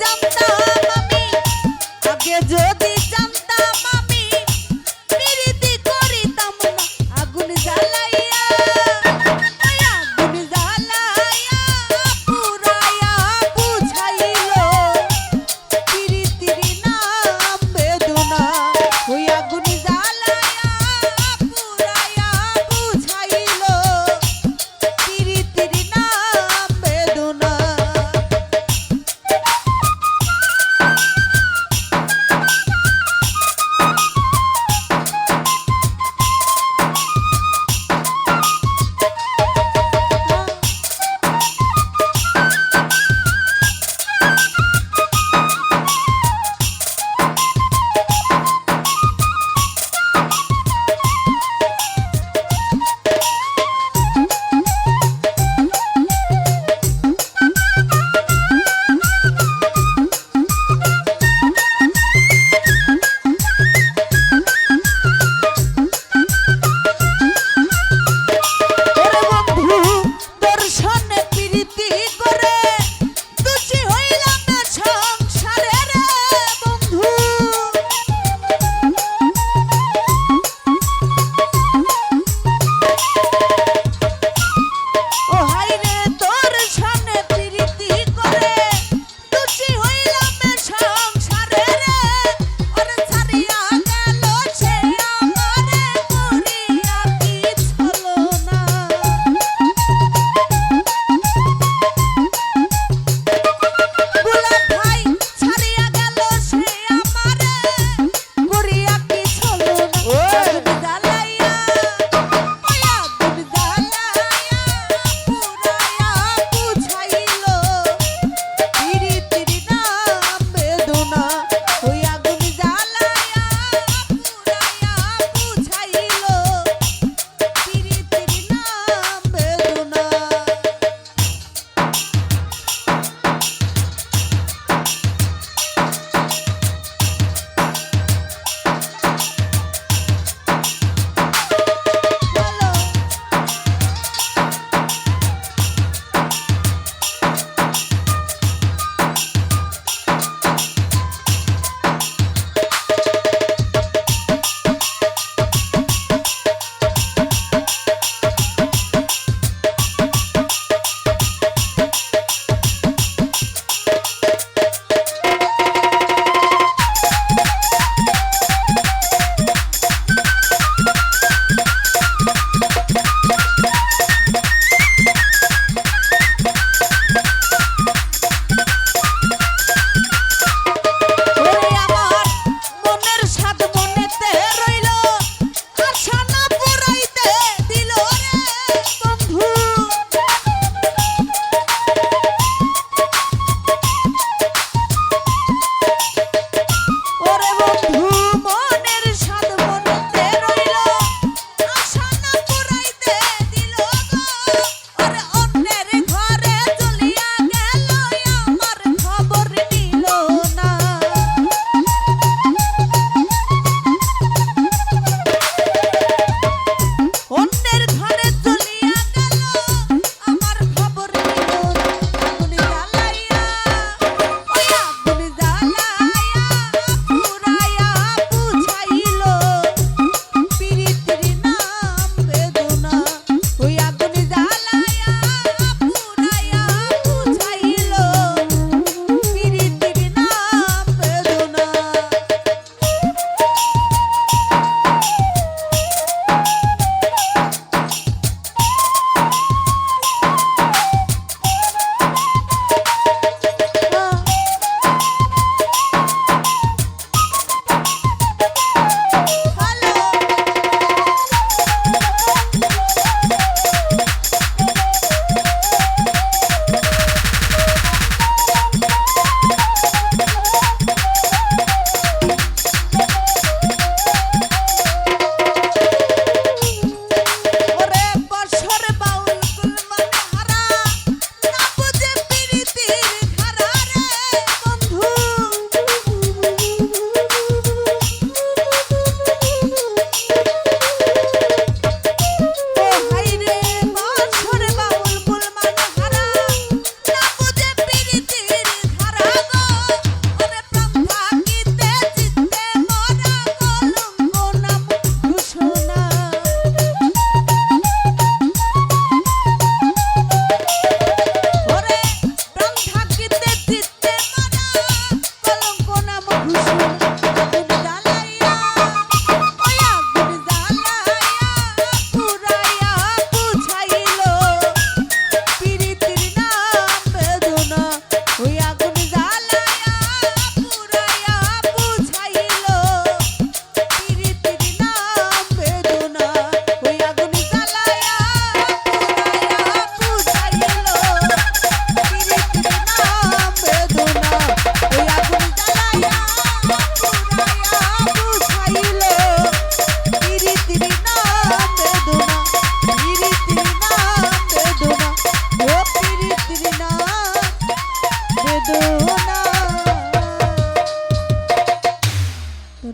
জানতাম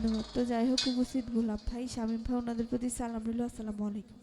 ধন্যবাদ। হতো যাই হোক, উপস্থিত গোলাপ ভাই, শামীম ভাই, ওনাদের প্রতি সালাম রইল। আসসালামু আলাইকুম।